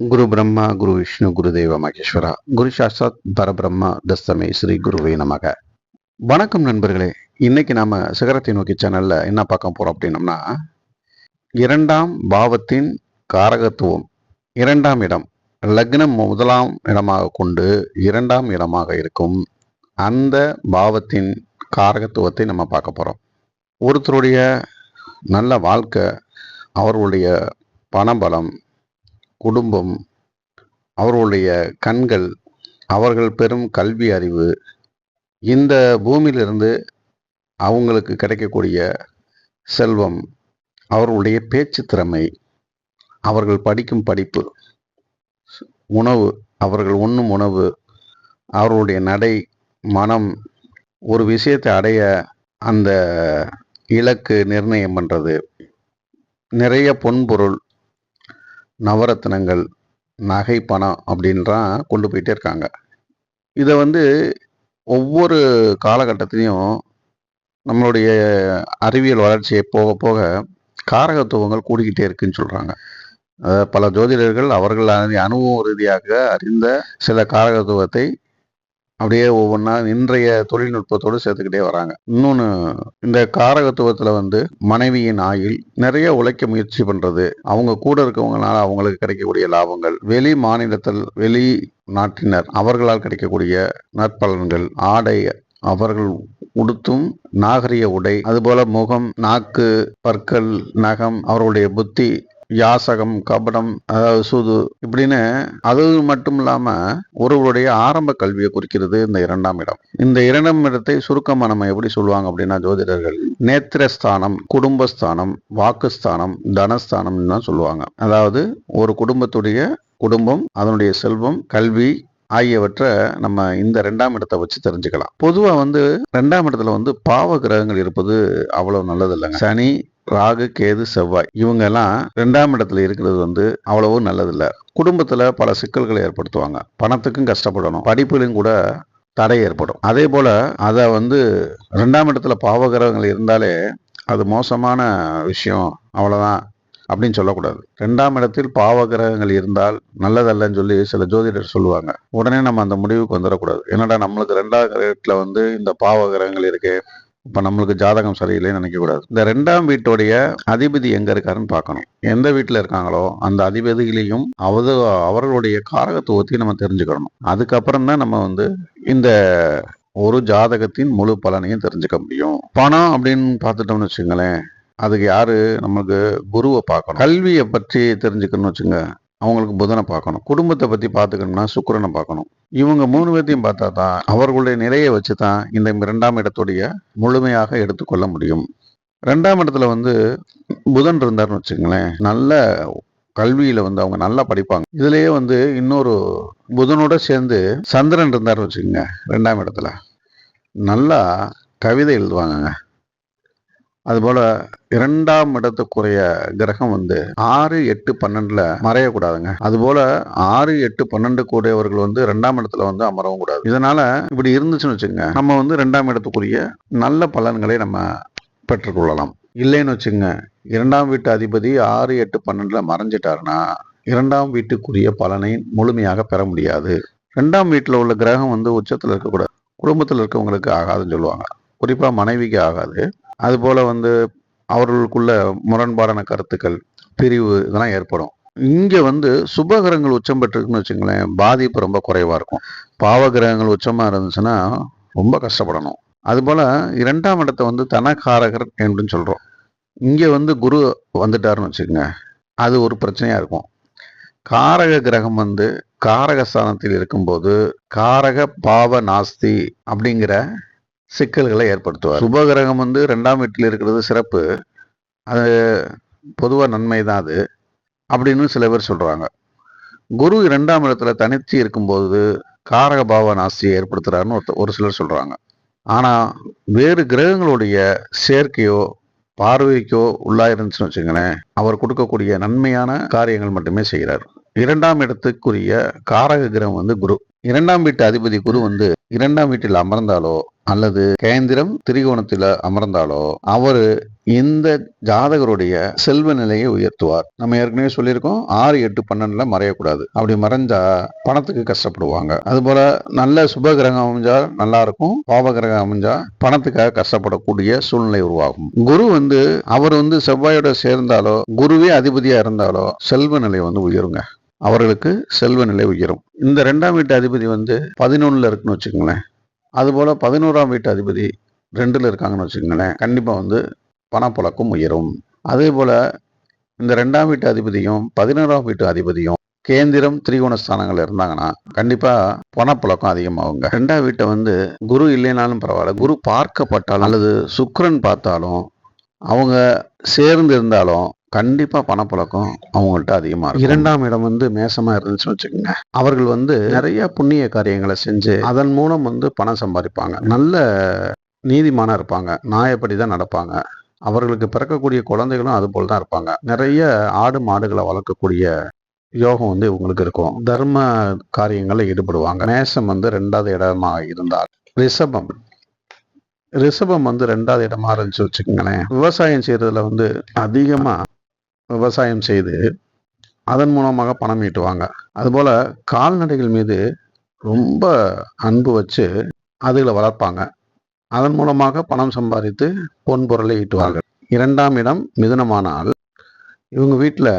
குரு பிரம்மா குரு விஷ்ணு குரு தேவ மகேஸ்வரா குரு சாஸ்தாத் பரபிரம்மா தஸ்தமே ஸ்ரீ குருவே நமக. வணக்கம் நண்பர்களே. இன்னைக்கு நாம சிகரத்தை நோக்கி சேனல்ல என்ன பார்க்க போறோம் அப்படின்னம்னா இரண்டாம் பாவத்தின் காரகத்துவம். இரண்டாம் இடம் லக்னம் முதலாம் இடமாக கொண்டு இரண்டாம் இடமாக இருக்கும் அந்த பாவத்தின் காரகத்துவத்தை நம்ம பார்க்க போறோம். ஒருத்தருடைய நல்ல வாழ்க்கை அவர்களுடைய பணபலம் குடும்பம் அவர்களுடைய கண்கள் அவர்கள் பெறும் கல்வி அறிவு இந்த பூமியிலிருந்து அவங்களுக்கு கிடைக்கக்கூடிய செல்வம் அவர்களுடைய பேச்சு திறமை அவர்கள் படிக்கும் படிப்பு உணவு அவர்கள் உண்ணும் உணவு அவர்களுடைய நடை மனம் ஒரு விஷயத்தை அடைய அந்த இலக்கு நிர்ணயம் பண்ணுறது நிறைய பொன்பொருள் நவரத்னங்கள் நகை பணம் அப்படின்றான் கொண்டு போயிட்டே இருக்காங்க. இதை வந்து ஒவ்வொரு காலகட்டத்திலையும் நம்மளுடைய அறிவியல் வளர்ச்சியை போக போக காரகத்துவங்கள் கூடிக்கிட்டே இருக்குன்னு சொல்கிறாங்க பல ஜோதிடர்கள் அவர்கள் அனு- அனுபவ ரீதியாக அறிந்த சில காரகத்துவத்தை அப்படியே ஒவ்வொன்றா இன்றைய தொழில்நுட்பத்தோடு சேர்த்துக்கிட்டே வராங்க. இன்னொன்று இந்த காரகத்துவத்தில் வந்து மனைவியின் ஆயில் நிறைய உழைக்க முயற்சி பண்ணுறது அவங்க கூட இருக்கவங்களால அவங்களுக்கு கிடைக்கக்கூடிய லாபங்கள் வெளி மாநிலத்தில் வெளி நாட்டினர் அவர்களால் கிடைக்கக்கூடிய நற்பலன்கள் ஆடை அவர்கள் உடுத்தும் நாகரிக உடை அதுபோல முகம் நாக்கு பற்கள் நகம் அவர்களுடைய புத்தி யாசகம் கபடம் அதாவது சூது இப்படின்னு அது மட்டும் இல்லாம ஒருவருடைய ஆரம்ப கல்வியை குறிக்கிறது இந்த இரண்டாம் இடம். இந்த இரண்டாம் இடத்தை சுருக்கமா நம்ம எப்படி சொல்லுவாங்க அப்படின்னா ஜோதிடர்கள் நேத்திரஸ்தானம் குடும்பஸ்தானம் வாக்குஸ்தானம் தனஸ்தானம் தான் சொல்லுவாங்க. அதாவது ஒரு குடும்பத்துடைய குடும்பம் அதனுடைய செல்வம் கல்வி ஆகியவற்றை நம்ம இந்த ரெண்டாம் இடத்தை வச்சு தெரிஞ்சுக்கலாம். பொதுவா வந்து ரெண்டாம் இடத்துல வந்து பாவ கிரகங்கள் இருப்பது அவ்வளவு நல்லது இல்லைங்க சனி ராகு கேது செவ்வாய் இவங்க எல்லாம் ரெண்டாம் இடத்துல இருக்கிறது வந்து அவ்வளவு நல்லதில்ல. குடும்பத்துல பல சிக்கல்களை ஏற்படுத்துவாங்க. பணத்துக்கும் கஷ்டப்படணும். படிப்புலையும் கூட தடை ஏற்படும். அதே போல அதை வந்து ரெண்டாம் இடத்துல பாவகிரகங்கள் இருந்தாலே அது மோசமான விஷயம். அவ்வளோதான் அப்படின்னு சொல்லக்கூடாது. ரெண்டாம் இடத்தில் பாவகிரகங்கள் இருந்தால் நல்லதல்லன்னு சொல்லி சில ஜோதிடர் சொல்லுவாங்க. உடனே நம்ம அந்த முடிவுக்கு வந்துடக்கூடாது. என்னடா நம்மளுக்கு ரெண்டாம் கிரகத்தில் வந்து இந்த பாவகிரகங்கள் இருக்கு. இப்போ நம்மளுக்கு ஜாதகம் சரியில்லைன்னு நினைக்கக்கூடாது. இந்த ரெண்டாம் வீட்டுடைய அதிபதி எங்கே இருக்காருன்னு பார்க்கணும். எந்த வீட்டில் இருக்காங்களோ அந்த அதிபதிகளையும் அவது அவர்களுடைய காரகத்துவத்தையும் நம்ம தெரிஞ்சுக்கணும். அதுக்கப்புறம் தான் நம்ம வந்து இந்த ஒரு ஜாதகத்தின் முழு பலனையும் தெரிஞ்சுக்க முடியும். பணம் அப்படின்னு பார்த்துட்டோம்னு வச்சுங்களேன் அதுக்கு யாரு? நமக்கு குருவை பார்க்கணும். கல்வியை பற்றி தெரிஞ்சுக்கணும்னு வச்சுங்க அவங்களுக்கு புதனை பார்க்கணும். குடும்பத்தை பற்றி பார்த்துக்கணும்னா சுக்கிரனை பார்க்கணும். இவங்க மூணு பேர்த்தையும் பார்த்தா தான் அவர்களுடைய நிலையை வச்சு தான் இந்த இரண்டாம் இடத்துடைய முழுமையாக எடுத்துக்கொள்ள முடியும். ரெண்டாம் இடத்துல வந்து புதன் இருந்தார்னு வச்சுங்களேன் நல்ல கல்வியில வந்து அவங்க நல்லா படிப்பாங்க. இதுலயே வந்து இன்னொரு புதனோட சேர்ந்து சந்திரன் இருந்தாருன்னு வச்சுக்கோங்க ரெண்டாம் இடத்துல. நல்லா கவிதை எழுதுவாங்கங்க. அதுபோல இரண்டாம் இடத்துக்குரிய கிரகம் வந்து ஆறு எட்டு பன்னெண்டுல மறையக்கூடாதுங்க அதுபோல ஆறு எட்டு பன்னெண்டு கூடியவர்கள் வந்து ரெண்டாம் இடத்துல வந்து அமரவும் கூடாது. இதனால இப்படி இருந்துச்சுன்னு வச்சுங்க நம்ம வந்து ரெண்டாம் இடத்துக்குரிய நல்ல பலன்களை நம்ம பெற்றுக்கொள்ளலாம் இல்லைன்னு வச்சுங்க இரண்டாம் வீட்டு அதிபதி ஆறு எட்டு பன்னெண்டுல மறைஞ்சிட்டாருன்னா இரண்டாம் வீட்டுக்குரிய பலனை முழுமையாக பெற முடியாது. ரெண்டாம் வீட்டில் உள்ள கிரகம் வந்து உச்சத்தில் இருக்கக்கூடாது. குடும்பத்தில் இருக்கவங்களுக்கு ஆகாதுன்னு சொல்லுவாங்க. குறிப்பாக மனைவிக்கு ஆகாது. அதுபோல வந்து அவர்களுக்குள்ள முரண்பாடான கருத்துக்கள் பிரிவு இதெல்லாம் ஏற்படும். இங்கே வந்து சுபகிரகங்கள் உச்சம் பெற்றிருக்குன்னு வச்சுங்களேன் பாதிப்பு ரொம்ப குறைவாக இருக்கும். பாவகிரகங்கள் உச்சமாக இருந்துச்சுன்னா ரொம்ப கஷ்டப்படணும். அதுபோல் இரண்டாம் இடத்தை வந்து தனகாரகர் அப்படின்னு சொல்கிறோம் இங்கே வந்து குரு வந்துட்டாருன்னு வச்சுக்கோங்க அது ஒரு பிரச்சனையாக இருக்கும். காரக கிரகம் வந்து காரக ஸ்தானத்தில் இருக்கும்போது காரக பாவ நாஸ்தி அப்படிங்கிற சிக்கல்களை ஏற்படுத்துவார். சுபகிரகம் வந்து ரெண்டாம் வீட்டில் இருக்கிறது சிறப்பு. அது பொதுவாக நன்மை தான் அது அப்படின்னு சில பேர் சொல்கிறாங்க குரு இரண்டாம் இடத்துல தனித்து இருக்கும்போது காரக பாவ நாஸ்தியை ஏற்படுத்துகிறாருன்னு ஒருத்த- ஒரு சிலர் சொல்கிறாங்க ஆனால் வேறு கிரகங்களுடைய சேர்க்கையோ பார்வைக்கோ உள்ளாயிருந்துச்சுன்னு வச்சுங்களேன் அவர் கொடுக்கக்கூடிய நன்மையான காரியங்கள் மட்டுமே செய்கிறார். இரண்டாம் இடத்துக்குரிய காரக கிரகம் வந்து குரு. இரண்டாம் வீட்டு அதிபதி குரு வந்து இரண்டாம் வீட்டில் அமர்ந்தாலோ அல்லது கேந்திரம் திரிகோணத்தில் அமர்ந்தாலோ அவர் இந்த ஜாதகருடைய செல்வ நிலையை உயர்த்துவார். நம்ம ஏற்கனவே சொல்லியிருக்கோம் ஆறு எட்டு பன்னெண்டுல மறையக்கூடாது. அப்படி மறைஞ்சா பணத்துக்கு கஷ்டப்படுவாங்க. அதுபோல நல்ல சுப கிரகம் அமைஞ்சா நல்லா இருக்கும் பாவ கிரகம் அமைஞ்சா பணத்துக்காக கஷ்டப்படக்கூடிய சூழ்நிலை உருவாகும். குரு வந்து அவர் வந்து செவ்வாயோட சேர்ந்தாலோ குருவே அதிபதியா இருந்தாலோ செல்வ நிலை வந்து உயருங்க. அவர்களுக்கு செல்வ நிலை உயரும். இந்த ரெண்டாம் வீட்டு அதிபதி வந்து பதினொன்றில் இருக்குன்னு வச்சுக்கோங்களேன். அதுபோல் பதினோராம் வீட்டு அதிபதி ரெண்டில் இருக்காங்கன்னு வச்சுக்கோங்களேன். கண்டிப்பாக வந்து பணப்புழக்கம் உயரும். அதே போல் இந்த ரெண்டாம் வீட்டு அதிபதியும் பதினோராம் வீட்டு அதிபதியும் கேந்திரம் திரிகோண ஸ்தானங்கள் இருந்தாங்கன்னா கண்டிப்பாக பணப்புழக்கம் அதிகமாகுங்க. ரெண்டாம் வீட்டை வந்து குரு இல்லைனாலும் பரவாயில்ல. குரு பார்க்கப்பட்டாலும் அல்லது சுக்ரன் பார்த்தாலும் அவங்க சேர்ந்து இருந்தாலும் கண்டிப்பா பணப்புழக்கம் அவங்கள்ட்ட அதிகமா இருக்கும். இரண்டாம் இடம் வந்து மேசமா இருந்துச்சுன்னு வச்சுக்கோங்க. அவர்கள் வந்து நிறைய புண்ணிய காரியங்களை செஞ்சு அதன் மூலம் வந்து பணம் சம்பாதிப்பாங்க. நல்ல நீதிமானா இருப்பாங்க. நாயப்படி தான் நடப்பாங்க. அவர்களுக்கு பிறக்கக்கூடிய குழந்தைகளும் அது போல் தான் இருப்பாங்க. நிறைய ஆடு மாடுகளை வளர்க்கக்கூடிய யோகம் வந்து இவங்களுக்கு இருக்கும். தர்ம காரியங்களில் ஈடுபடுவாங்க. மேசம் வந்து ரெண்டாவது இடமா இருந்தால் ரிஷபம். ரிஷபம் வந்து ரெண்டாவது இடமா இருந்துச்சு வச்சுக்கோங்களேன். விவசாயம் செய்யறதுல வந்து அதிகமா விவசாயம் செய்து அதன் மூலமாக பணம் ஈட்டுவாங்க. அதுபோல கால்நடைகள் மீது ரொம்ப அன்பு வச்சு அதுகளை வளர்ப்பாங்க. அதன் மூலமாக பணம் சம்பாதித்து பொன் பொருளை ஈட்டுவாங்க. இரண்டாம் இடம் மிதுனமானால் இவங்க வீட்டில்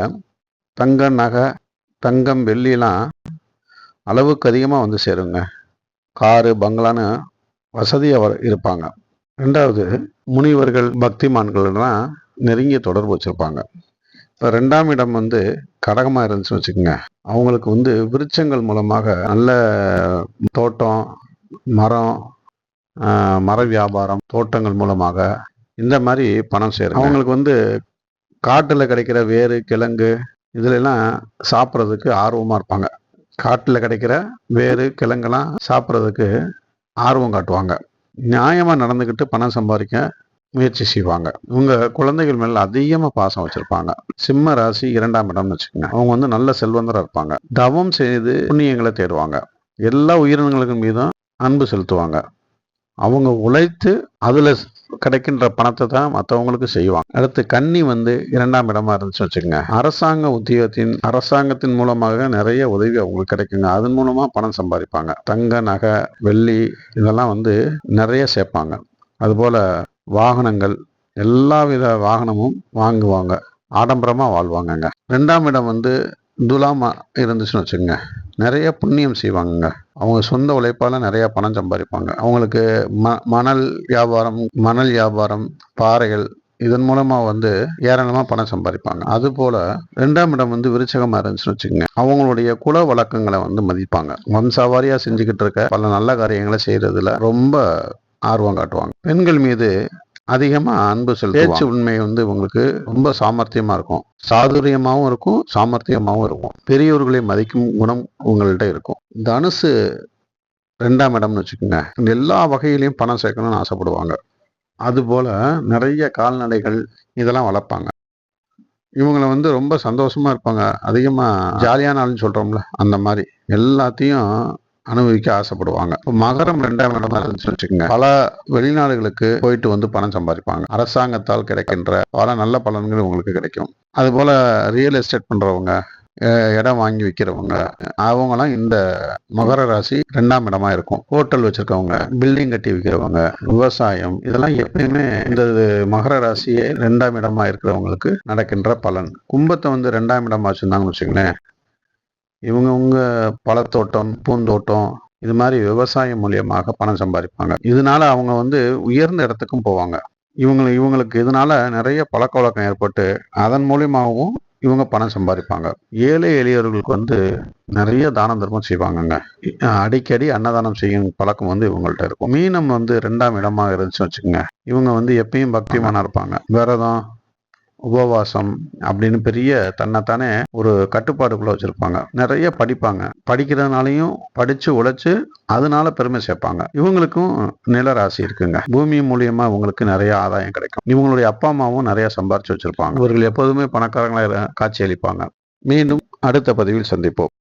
தங்க நகை தங்கம் வெள்ளிலாம் அளவுக்கு அதிகமாக வந்து சேருங்க. காரு பங்களான்னு வசதியாக இருப்பாங்க. ரெண்டாவது முனிவர்கள் பக்திமான்கள்லாம் நெருங்கிய தொடர்பு வச்சுருப்பாங்க. இப்போ ரெண்டாம் இடம் வந்து கடகமாக இருந்துச்சுன்னு வச்சுக்கோங்க. அவங்களுக்கு வந்து விருட்சங்கள் மூலமாக நல்ல தோட்டம் மரம் மர வியாபாரம் தோட்டங்கள் மூலமாக இந்த மாதிரி பணம் சேரும் அவங்களுக்கு வந்து காட்டில் கிடைக்கிற வேறு கிழங்கு இதுலெல்லாம் சாப்பிட்றதுக்கு ஆர்வமாக இருப்பாங்க. காட்டில் கிடைக்கிற வேறு கிழங்கெல்லாம் சாப்பிட்றதுக்கு ஆர்வம் காட்டுவாங்க. நியாயமாக நடந்துக்கிட்டு பணம் சம்பாதிக்க முயற்சி செய்வாங்க. இவங்க குழந்தைகள் மேல அதிகமாக பாசம் வச்சிருப்பாங்க. சிம்ம ராசி இரண்டாம் இடம்னு வச்சுக்கோங்க. அவங்க வந்து நல்ல செல்வந்தராக இருப்பாங்க. தவம் செய்து புண்ணியங்களை தேடுவாங்க. எல்லா உயிரினங்களுக்கும் மீதும் அன்பு செலுத்துவாங்க. அவங்க உழைத்து அதுல கிடைக்கின்ற பணத்தை தான் மற்றவங்களுக்கு செய்வாங்க. அடுத்து கன்னி வந்து இரண்டாம் இடமா இருந்துச்சு வச்சுக்கோங்க. அரசாங்க உத்தியோகத்தின் அரசாங்கத்தின் மூலமாக நிறைய உதவி அவங்களுக்கு கிடைக்குங்க. அதன் மூலமா பணம் சம்பாதிப்பாங்க. தங்க நகை வெள்ளி இதெல்லாம் வந்து நிறைய சேர்ப்பாங்க. அதுபோல வாகனங்கள் எல்லா வித வாகனமும் வாங்குவாங்க. ஆடம்பரமாக வாழ்வாங்கங்க. ரெண்டாம் இடம் வந்து துலாமா இருந்துச்சுன்னு வச்சுக்கோங்க. நிறைய புண்ணியம் செய்வாங்கங்க. அவங்க சொந்த உழைப்பால் நிறைய பணம் சம்பாதிப்பாங்க. அவங்களுக்கு ம மணல் வியாபாரம் மணல் வியாபாரம் பாறைகள் இதன் மூலமாக வந்து ஏராளமாக பணம் சம்பாதிப்பாங்க. அதுபோல் ரெண்டாம் இடம் வந்து விருச்சகமாக இருந்துச்சுன்னு வச்சுக்கோங்க. அவங்களுடைய குல வழக்கங்களை வந்து மதிப்பாங்க. வம்சாவாரியாக செஞ்சுக்கிட்டு இருக்க பல நல்ல காரியங்களை செய்கிறதுல ரொம்ப ஆர்வம் காட்டுவாங்க. பெண்கள் மீது அதிகமா அன்பு செலுத்துவாங்க. பேச்சு உண்மை வந்து உங்களுக்கு ரொம்ப சாமர்த்தியமா இருக்கும். சாதுரியமாவும் இருக்கும் சாமர்த்தியமாவும் இருக்கும். பெரியவர்களை மதிக்கும் குணம் உங்கள்கிட்ட இருக்கும். தனுசு ரெண்டாம் இடம்னு வச்சுக்கோங்க. எல்லா வகையிலையும் பணம் சேர்க்கணும்னு ஆசைப்படுவாங்க. அதுபோல நிறைய கால்நடைகள் இதெல்லாம் வளர்ப்பாங்க. இவங்களை வந்து ரொம்ப சந்தோஷமா இருப்பாங்க. அதிகமா ஜாலியான ஆளுன்னு சொல்றோம்ல அந்த மாதிரி. எல்லாத்தையும் அனுபவிக்க ஆசைப்படுவாங்க. மகரம் ரெண்டாம் இடமா இருந்துச்சு வச்சுக்கோங்க. பல வெளிநாடுகளுக்கு போயிட்டு வந்து பணம் சம்பாதிப்பாங்க. அரசாங்கத்தால் கிடைக்கின்ற பல நல்ல பலன்கள் உங்களுக்கு கிடைக்கும். அதுபோல ரியல் எஸ்டேட் பண்றவங்க இடம் வாங்கி விற்கிறவங்க அவங்கலாம் இந்த மகர ராசி ரெண்டாம் இடமா இருக்கும். ஹோட்டல் வச்சிருக்கவங்க பில்டிங் கட்டி விற்கிறவங்க விவசாயம் இதெல்லாம் எப்பயுமே இந்த மகர ராசியே ரெண்டாம் இடமா இருக்கிறவங்களுக்கு நடக்கின்ற பலன். கும்பத்தை வந்து ரெண்டாம் இடமா வச்சிருந்தாங்கன்னு வச்சுக்கோங்களேன். இவங்கவுங்க பழத்தோட்டம் பூந்தோட்டம் இது மாதிரி விவசாயம் மூலியமாக பணம் சம்பாதிப்பாங்க. இதனால அவங்க வந்து உயர்ந்த இடத்துக்கும் போவாங்க. இவங்களை இவங்களுக்கு இதனால நிறைய பழக்க வழக்கம் ஏற்பட்டு அதன் மூலியமாகவும் இவங்க பணம் சம்பாதிப்பாங்க. ஏழை எளியவர்களுக்கு வந்து நிறைய தானம் தர்மம் செய்வாங்கங்க. அடிக்கடி அன்னதானம் செய்யும் பழக்கம் வந்து இவங்கள்ட்ட இருக்கும். மீனம் வந்து ரெண்டாம் இடமா இருந்துச்சு வச்சுக்கோங்க. இவங்க வந்து எப்பயும் பக்தியமான இருப்பாங்க. விரதம் உபவாசம் அப்படின்னு பெரிய தன்னைத்தானே ஒரு கட்டுப்பாடுக்குள்ள வச்சிருப்பாங்க. நிறைய படிப்பாங்க. படிக்கிறதுனாலையும் படிச்சு உழைச்சு அதனால பெருமை சேர்ப்பாங்க. இவங்களுக்கும் நிலராசி இருக்குங்க. பூமி மூலியமா இவங்களுக்கு நிறைய ஆதாயம் கிடைக்கும். இவங்களுடைய அப்பா அம்மாவும் நிறைய சம்பாரிச்சு வச்சிருப்பாங்க. இவர்கள் எப்போதுமே பணக்காரங்களா காட்சி அளிப்பாங்க. மீண்டும் அடுத்த பதிவில் சந்திப்போம்.